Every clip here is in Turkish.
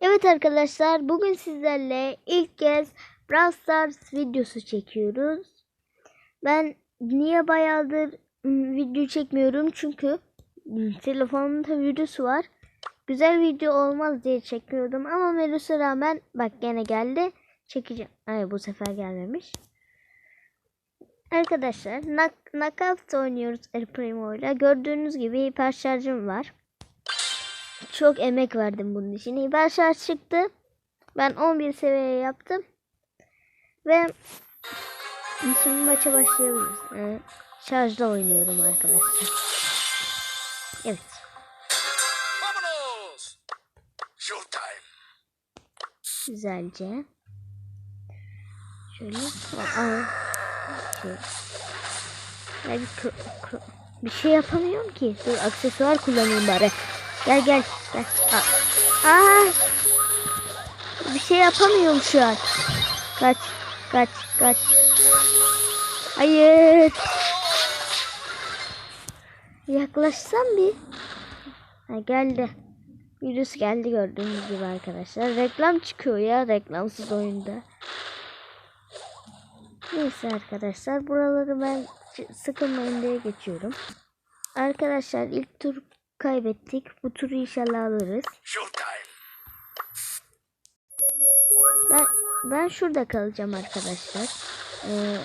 Evet arkadaşlar bugün sizlerle ilk kez Brawl Stars videosu çekiyoruz. Ben niye bayağıdır ım, video çekmiyorum çünkü ım, telefonumda virüs var. Güzel video olmaz diye çekmiyordum ama virüse rağmen bak gene geldi. Çekeceğim. Ay bu sefer gelmemiş. Arkadaşlar Knockout oynuyoruz El Primo ile. Gördüğünüz gibi hiper şarjım var. Çok emek verdim bunun için. Şarj çıktı. Ben 11 seviye yaptım. Ve şimdi maça başlayabiliriz. Ee, şarjda oynuyorum arkadaşlar. Evet. Güzelce. Şöyle. Aa, şey. Ya bir, bir şey yapamıyorum ki. Dur aksesuar kullanayım bari. Gel gel gel. Aa. Aa! Bir şey yapamıyorum şu an. Kaç kaç kaç. Hayır. Yaklaşsam bir. Ha, geldi. Virüs geldi gördüğünüz gibi arkadaşlar. Reklam çıkıyor ya reklamsız oyunda. Neyse arkadaşlar buraları ben sıkılmayın diye geçiyorum. Arkadaşlar ilk tur kaybettik. Bu turu inşallah alırız. Ben ben şurada kalacağım arkadaşlar. Ee,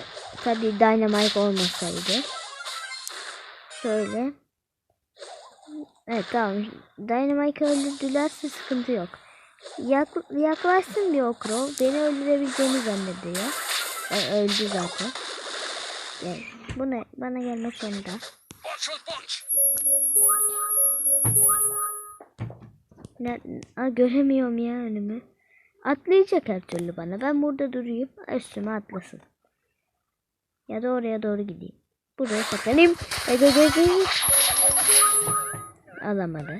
tabii Dynamite olmasaydı. Şöyle. Evet tamam. Dynamite öldürdülerse sıkıntı yok. Yak, yaklaşsın bir okro. Beni öldürebileceğini zannediyor. E, öldü zaten. Evet. Bu ne? Bana gelmek zorunda. Ne, Aa, göremiyorum ya önümü. Atlayacak her türlü bana. Ben burada durayım. Üstüme atlasın. Ya da oraya doğru gideyim. Buraya saklanayım. Gel. Alamadı.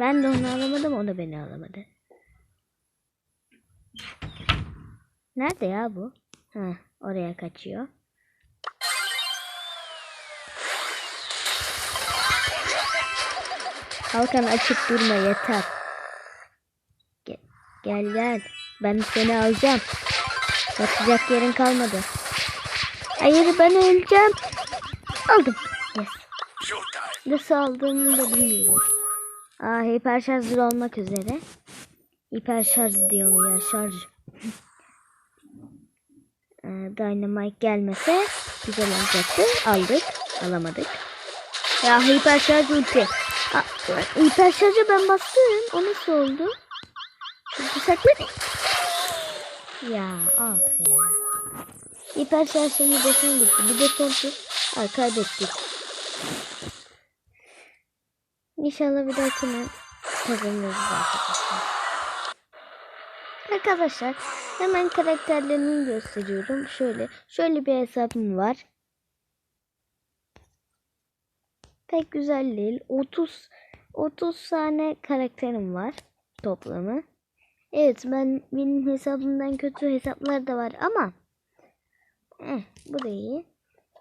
Ben de onu alamadım. O da beni alamadı. Nerede ya bu? Ha, oraya kaçıyor. Kalkan açıp durma yeter. Gel gel. Ben seni alacağım. Yatacak yerin kalmadı. Hayır ben öleceğim. Aldım. Yes. Nasıl aldığımı da bilmiyorum. Aa hiper şarjlı olmak üzere. Hiper şarj diyorum ya şarj. Ee, Dynamite gelmese güzel olacaktı. Aldık. Alamadık. Ya hiper şarj ulti. Aa, hiper şarja ben bastım. O nasıl oldu? Saklan. Ya of ya. Hiper şarj şeyi boşuna gitti. Bir de tur. Aa, kaybettik. İnşallah bir dahakine kazanırız arkadaşlar. Arkadaşlar hemen karakterlerini gösteriyorum. Şöyle şöyle bir hesabım var. Pek güzel değil. 30 30 tane karakterim var toplamı. Evet ben benim hesabımdan kötü hesaplar da var ama eh, bu da iyi.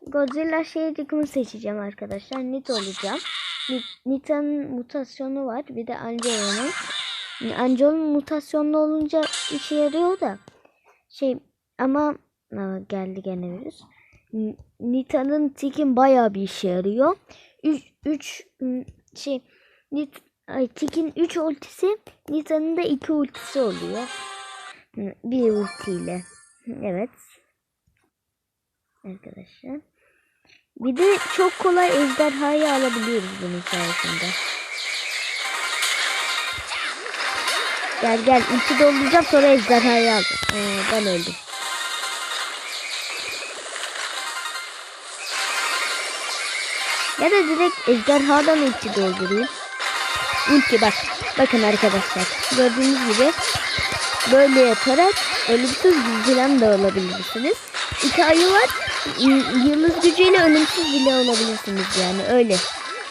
Godzilla şehircikimi seçeceğim arkadaşlar. Nit olacağım. Nit- Nita'nın mutasyonu var. Bir de Angelo'nun. Angelo'nun mutasyonlu olunca işe yarıyor da. Şey ama geldi gene virüs. Nita'nın Tik'in bayağı bir işe yarıyor. 3 şey Nit ay, Tik'in 3 ultisi Nita'nın da 2 ultisi oluyor. Bir ultiyle. Evet. Arkadaşlar. Bir de çok kolay ejderhayı alabiliyoruz bunun sayesinde. Gel gel ulti dolduracağım sonra ejderhayı alacağım. Ee, ben öldüm. Ya da direkt ejderhadan ulti doldurayım. Ulti bak. Bakın arkadaşlar. Gördüğünüz gibi böyle yaparak ölümsüz falan da olabilirsiniz. İki ayı var. Yıldız gücüyle ölümsüz bile olabilirsiniz yani öyle.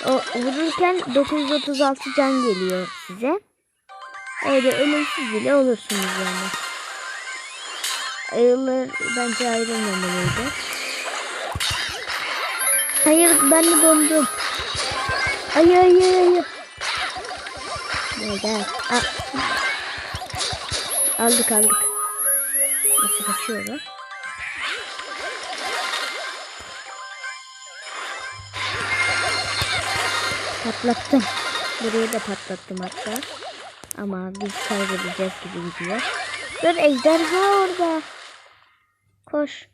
O vururken 936 can geliyor size. Öyle ölümsüz bile olursunuz yani. Ayılar bence ayrılmamalıydı. Hayır ben de dondum. Hayır hayır hayır. Gel gel. Aa. Aldık aldık. Nasıl kaçıyor bu? Patlattım. Burayı da patlattım hatta. Ama biz kaybedeceğiz gibi gidiyor. Dur ejderha orada. Koş.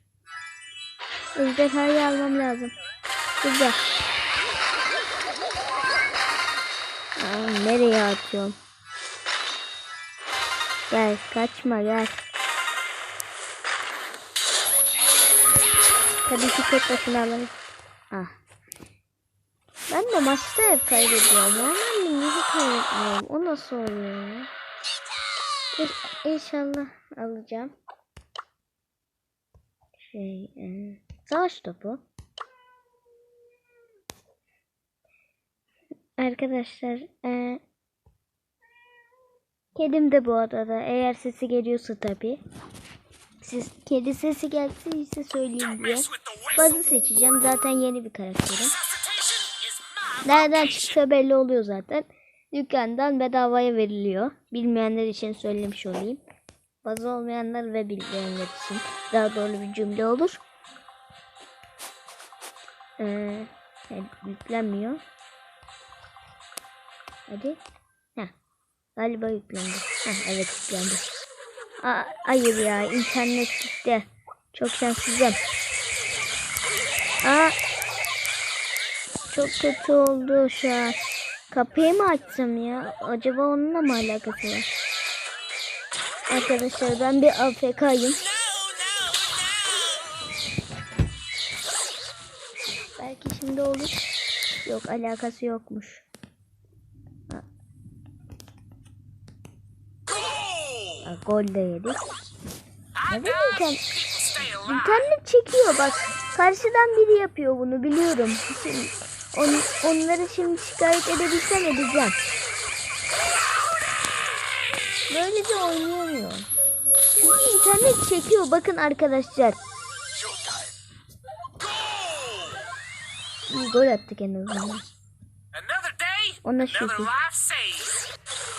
Ejderhayı almam lazım. Burada. Aa, nereye atıyorsun? Gel kaçma gel. Tabii ki tek başına alalım. Ah. Ben de maçta hep kaybediyorum. Normalde niye kaybetmiyorum? O nasıl oluyor ya? İ- İnşallah alacağım. Şey, e, savaş topu. Arkadaşlar, e, kedim de bu odada. Eğer sesi geliyorsa tabii. Siz kedi sesi gelse söyleyeyim diye. Bazı seçeceğim. Zaten yeni bir karakterim. Nereden çıksa belli oluyor zaten. Dükkandan bedavaya veriliyor. Bilmeyenler için söylemiş olayım. Bazı olmayanlar ve bilmeyenler için daha doğru bir cümle olur. Ee, evet, yüklenmiyor. Hadi. Heh. Galiba yüklendi. Heh, evet yüklendi. Aa, hayır ya internet gitti. Çok şanssızım. Aa, çok kötü oldu şu an. Kapıyı mı açsam ya? Acaba onunla mı alakası var? Arkadaşlar ben bir AFK'yım. Belki şimdi olur. Yok alakası yokmuş. Ha, Goal! ha, gol de yedik. Died. internet, internet çekiyor bak. Karşıdan biri yapıyor bunu biliyorum. Şimdi, on, onları şimdi şikayet edebilsem edeceğim. Böylece oynayamıyor. Çünkü internet çekiyor bakın arkadaşlar. Bir gol attık en azından. Ona şükür.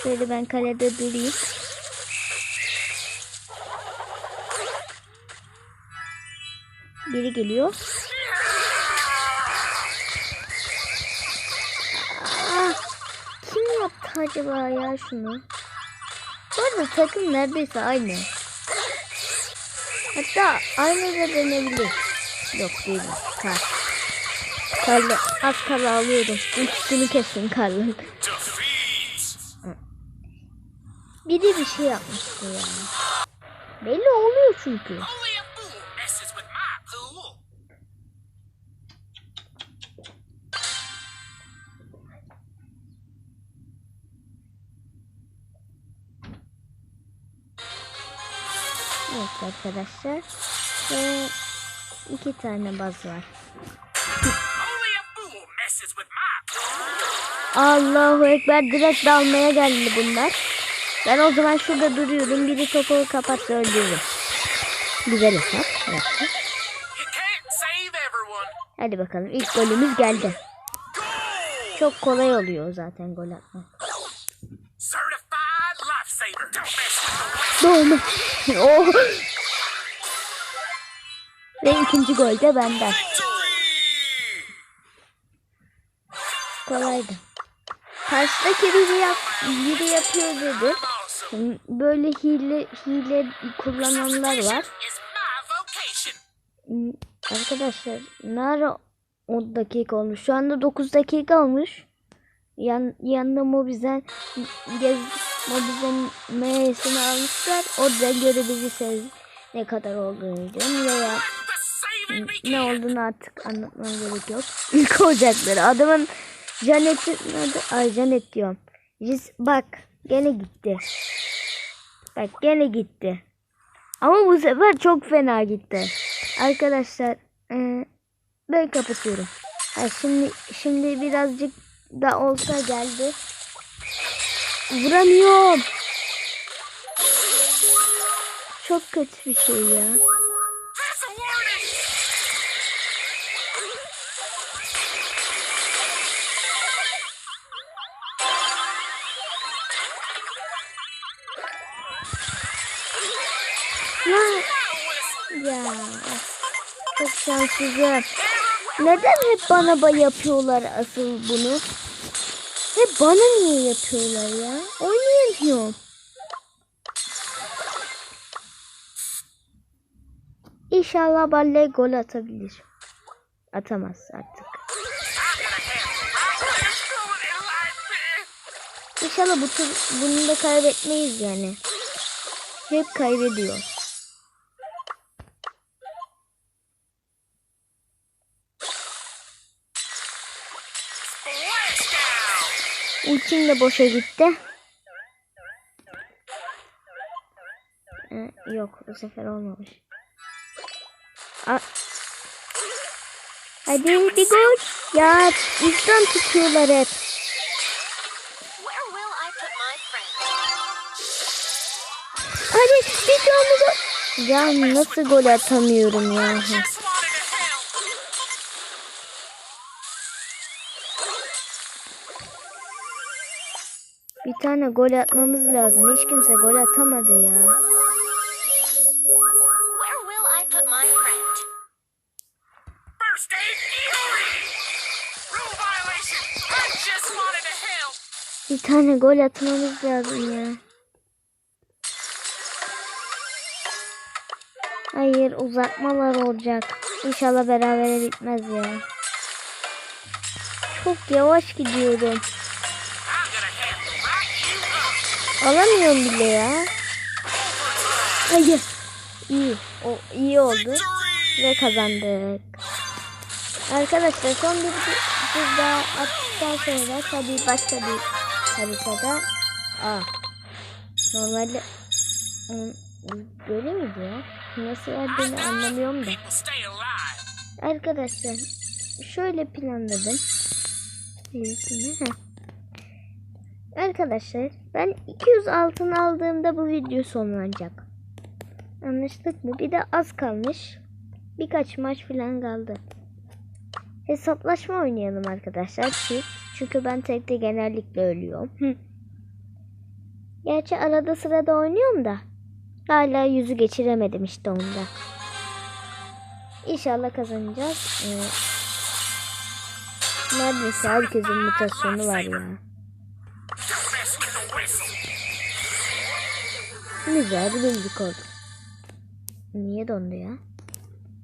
Şöyle ben kalede durayım. Biri geliyor. Aa, kim yaptı acaba ya şunu? Bu arada takım neredeyse aynı. Hatta aynı da denebilir. Yok değil. Kar. Karlı. Az kala alıyorum. Üstünü kesin karlı. Biri bir şey yapmıştı ya. Belli oluyor çünkü. Evet arkadaşlar. Ve iki tane baz var. Allahu Ekber direkt dalmaya geldi bunlar. Ben o zaman şurada duruyorum. Biri topu kapatsa öldürürüm. Güzel hesap. Evet. Hadi bakalım ilk golümüz geldi. Çok kolay oluyor zaten gol atmak. Doğru. oh. Ve ikinci gol de benden. Kolaydı. Karşıdaki biri, yap, biri yapıyor dedi. Böyle hile hile kullananlar var. Hmm, Arkadaşlar ne ara 10 dakika olmuş. Şu anda 9 dakika olmuş. Yan, yanında Mobizen gez Mobizen M'sini almışlar. Orada görebilirsiniz ne kadar olduğunu diyorum. Veya ne olduğunu artık anlatmam gerek yok. İlk ocakları. Adamın Janet'in adı... Ay Janet diyorum. Riz, bak gene gitti. Bak gene gitti. Ama bu sefer çok fena gitti. Arkadaşlar ben kapatıyorum. Ha, şimdi şimdi birazcık da olsa geldi. Vuramıyorum. Çok kötü bir şey ya. Ya. Çok şanssızım. Neden hep bana yapıyorlar asıl bunu? Hep bana niye yapıyorlar ya? Oynayamıyorum. İnşallah Balle gol atabilir. Atamaz artık. İnşallah bu tur bunu da kaybetmeyiz yani. Hep kaybediyor. Ultim de boşa gitti. Ee, yok bu sefer olmamış. A Hadi bir gol. Ya üstten tutuyorlar hep. Hadi bir tane gol. Ya nasıl gol atamıyorum ya. Tane gol atmamız lazım. Hiç kimse gol atamadı ya. Bir tane gol atmamız lazım ya. Hayır uzatmalar olacak. İnşallah berabere bitmez ya. Çok yavaş gidiyorum. Alamıyorum bile ya. Hayır. İyi. O iyi oldu. Ve kazandık. Arkadaşlar son bir tur daha attıktan sonra tabii başka bir haritada Aa. Normalde Hmm, böyle miydi ya? Nasıl verdiğini anlamıyorum da. Arkadaşlar şöyle planladım. Birisini. heh. Arkadaşlar ben 200 altın aldığımda bu video sonlanacak. Anlaştık mı? Bir de az kalmış. Birkaç maç falan kaldı. Hesaplaşma oynayalım arkadaşlar. Çift. Çünkü ben tekte genellikle ölüyorum. Gerçi arada sırada oynuyorum da. Hala yüzü geçiremedim işte onda. İnşallah kazanacağız. Ee, neredeyse herkesin mutasyonu var ya. Don't Güzel bir birlik olduk. Niye dondu ya?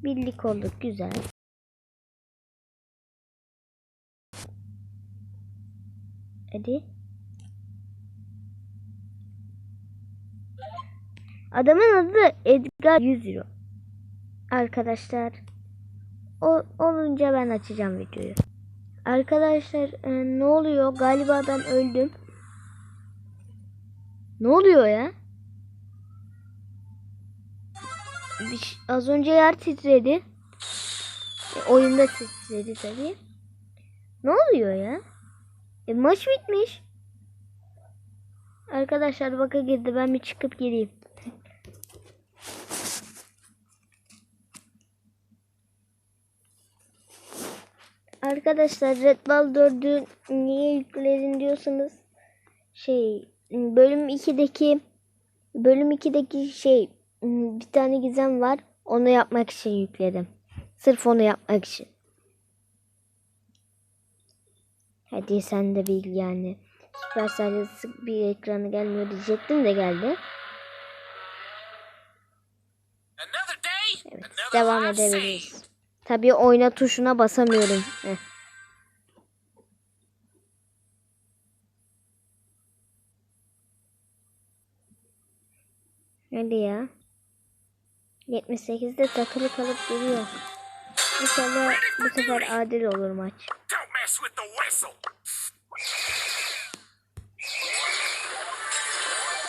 Birlik olduk güzel. Hadi. Adamın adı Edgar 100 euro. Arkadaşlar o olunca ben açacağım videoyu. Arkadaşlar e, ne oluyor? Galiba ben öldüm. Ne oluyor ya? Az önce yer titredi. E, oyunda titredi tabii. Ne oluyor ya? E, maç bitmiş. Arkadaşlar baka girdi. Ben bir çıkıp geleyim. Arkadaşlar Red Ball 4'ü niye yükledin diyorsanız şey bölüm 2'deki bölüm 2'deki şey bir tane gizem var. Onu yapmak için yükledim. Sırf onu yapmak için. Hadi sen de bil yani. Süpersel sık bir ekranı gelmiyor diyecektim de geldi. Evet, devam edebiliriz. Tabii oyna tuşuna basamıyorum. Heh. Hadi ya. 78'de takılı kalıp duruyor. İnşallah bu sefer adil olur maç.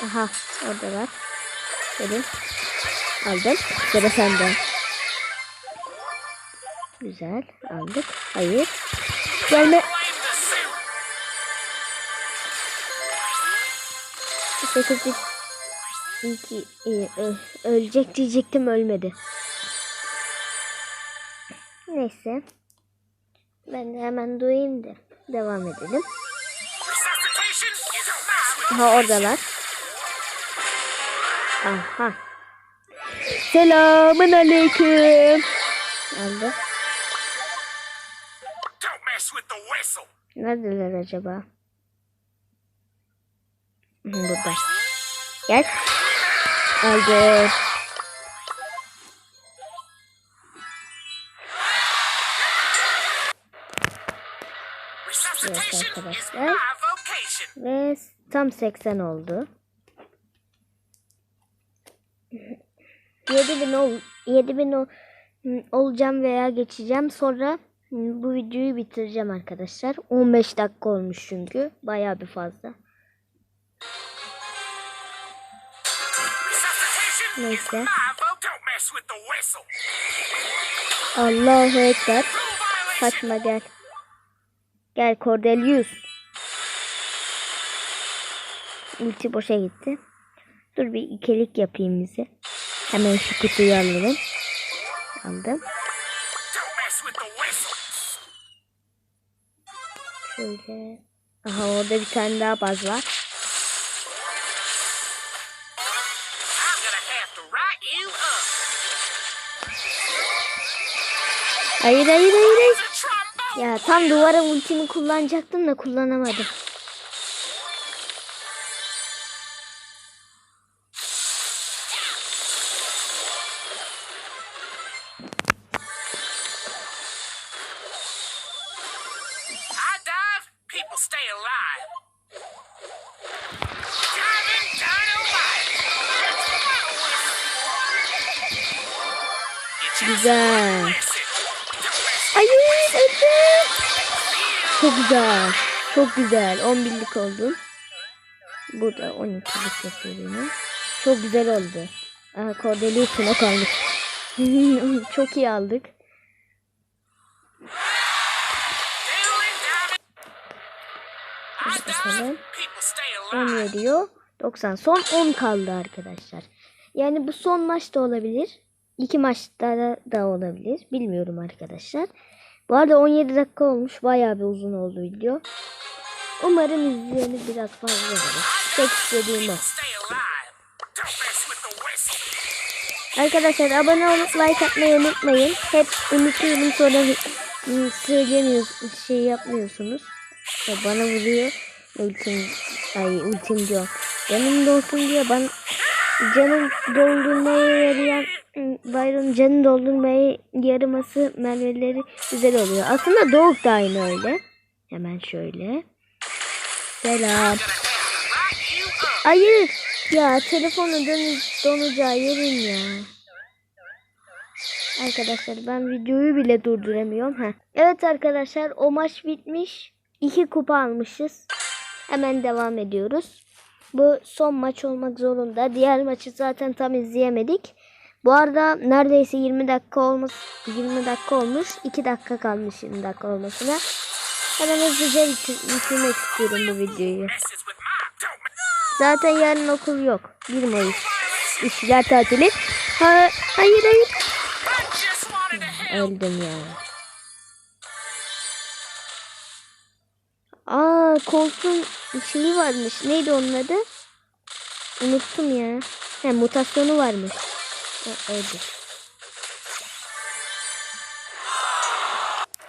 Aha orada var. Dedim. Aldım. Sıra sende. Güzel. Aldık. Hayır. Gelme. 8'lik iki, e, ö- ölecek diyecektim ölmedi. Neyse. Ben de hemen duyayım da devam edelim. Resuscitation is a mess with Aha oradalar. Aha. Selamın aleyküm. Aldı. Neredeler acaba? Burada. Gel. Aldı. İs arkadaşlar. Ve tam 80 oldu. 7000 ol 7000 ol, olacağım veya geçeceğim. Sonra bu videoyu bitireceğim arkadaşlar. 15 dakika olmuş çünkü. Bayağı bir fazla. Neyse. Allahu Ekber. Kaçma gel. Gel Cordelius. Ulti boşa gitti. Dur bir ikilik yapayım bize. Hemen şu kutuyu alalım. Aldım. Şöyle. Aha orada bir tane daha baz var. Hayır hayır hayır. Ya tam duvara ultimi kullanacaktım da kullanamadım. I Çok güzel. Çok güzel. 11'lik oldum. Bu da 12'lik yapıyorum. Çok güzel oldu. Aha Cordelius'una kalmış. Çok iyi aldık. Bakalım. dive, people stay alive. 10 veriyor. 90. Son 10 kaldı arkadaşlar. Yani bu son maç da olabilir. İki maçta da olabilir. Bilmiyorum arkadaşlar. Bu arada 17 dakika olmuş. Bayağı bir uzun oldu video. Umarım izleyeni biraz fazla olur. Tek istediğim o. Arkadaşlar abone olup like atmayı unutmayın. Hep unutuyorum sonra söylemiyorsunuz, şey yapmıyorsunuz. Ya bana vuruyor. Ultim, ay ultim diyor. Canım dolsun diye ben canım doldurmaya yarayan Byron canı doldurmaya yaraması mermileri güzel oluyor. Aslında Doğuk da aynı öyle. Hemen şöyle. Selam. Hayır. Ya telefonu dön donacağı yerin ya. Arkadaşlar ben videoyu bile durduramıyorum. Heh. Evet arkadaşlar o maç bitmiş. İki kupa almışız. Hemen devam ediyoruz. Bu son maç olmak zorunda. Diğer maçı zaten tam izleyemedik. Bu arada neredeyse 20 dakika olmuş. 20 dakika olmuş. 2 dakika kalmış 20 dakika olmasına. Hemen hızlıca bitir- bitirmek istiyorum bu videoyu. Zaten yarın okul yok. 1 Mayıs. İşçiler tatili. Ha, hayır hayır. Öldüm ya. Aa koltuğun şeyi varmış. Neydi onun adı? Unuttum ya. He mutasyonu varmış. Ha, öldü.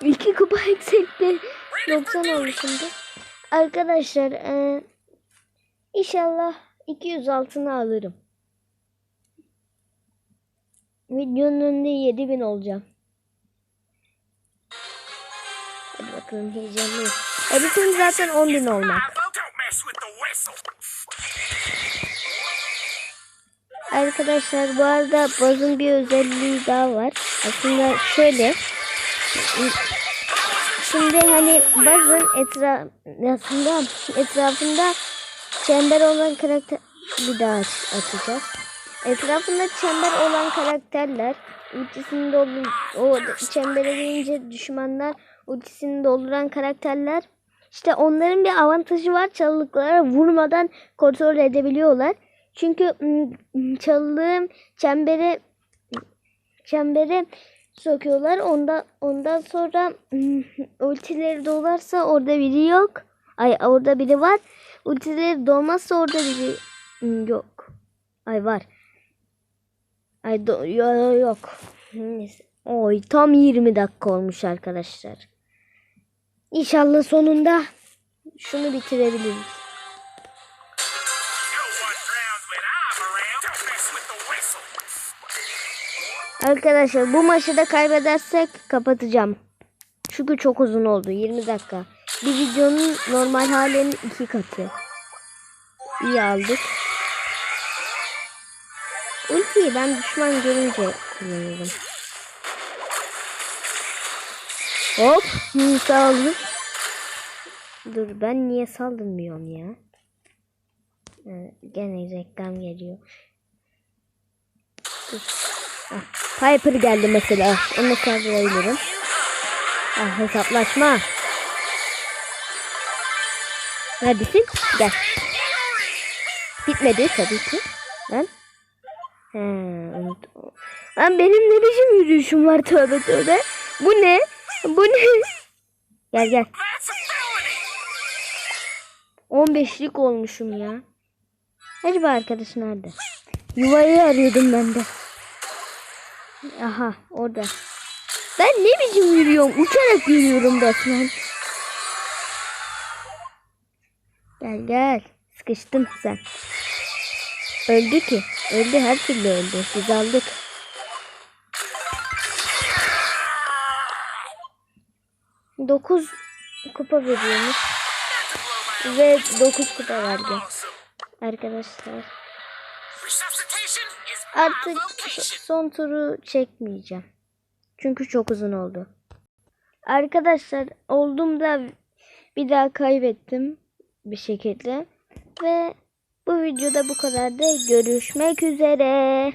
İki kupa eksikti. 90 oldu şimdi. Arkadaşlar e, inşallah 200 altını alırım. Videonun önünde 7000 olacağım. Hadi bakalım heyecanlıyım. Hedefim zaten 10.000 olmak. Arkadaşlar bu arada bazın bir özelliği daha var. Aslında şöyle. Şimdi hani bazın etraf aslında etrafında çember olan karakter bir daha açacağız. Etrafında çember olan karakterler ultisini doldur o çembere girince düşmanlar ultisini dolduran karakterler işte onların bir avantajı var çalılıklara vurmadan kontrol edebiliyorlar. Çünkü ım, çalılığım çembere çembere sokuyorlar. Ondan ondan sonra ultileri dolarsa orada biri yok. Ay orada biri var. Ultileri dolmazsa orada biri yok. Ay var. Ay do- yo- yo- yok. Oy tam 20 dakika olmuş arkadaşlar. İnşallah sonunda şunu bitirebiliriz. Arkadaşlar bu maçı da kaybedersek kapatacağım. Çünkü çok uzun oldu 20 dakika. Bir videonun normal halinin iki katı. İyi aldık. Ultiyi ben düşman görünce kullanıyorum. Hop. Sağ olun. Dur ben niye saldırmıyorum ya? Gene reklam geliyor. Dur. Ah, Piper geldi mesela. Onu saldırabilirim. Ah hesaplaşma. Neredesin? Gel. Bitmedi tabii ki. Ben. He, unut- Lan benim ne biçim yürüyüşüm var tövbe tövbe. Bu ne? Bu ne? Gel gel. That's a felony. 15'lik olmuşum ya. Acaba arkadaş nerede? Yuvayı arıyordum ben de. Aha orada. Ben ne biçim yürüyorum? Uçarak yürüyorum resmen. Gel gel. Sıkıştın sen. Öldü ki. Öldü her türlü öldü. Biz aldık. Dokuz kupa veriyormuş. Ve 9 kupa verdi. Arkadaşlar. Resuscitation Artık son turu çekmeyeceğim. Çünkü çok uzun oldu. Arkadaşlar oldum da bir daha kaybettim bir şekilde. Ve bu videoda bu kadar da görüşmek üzere.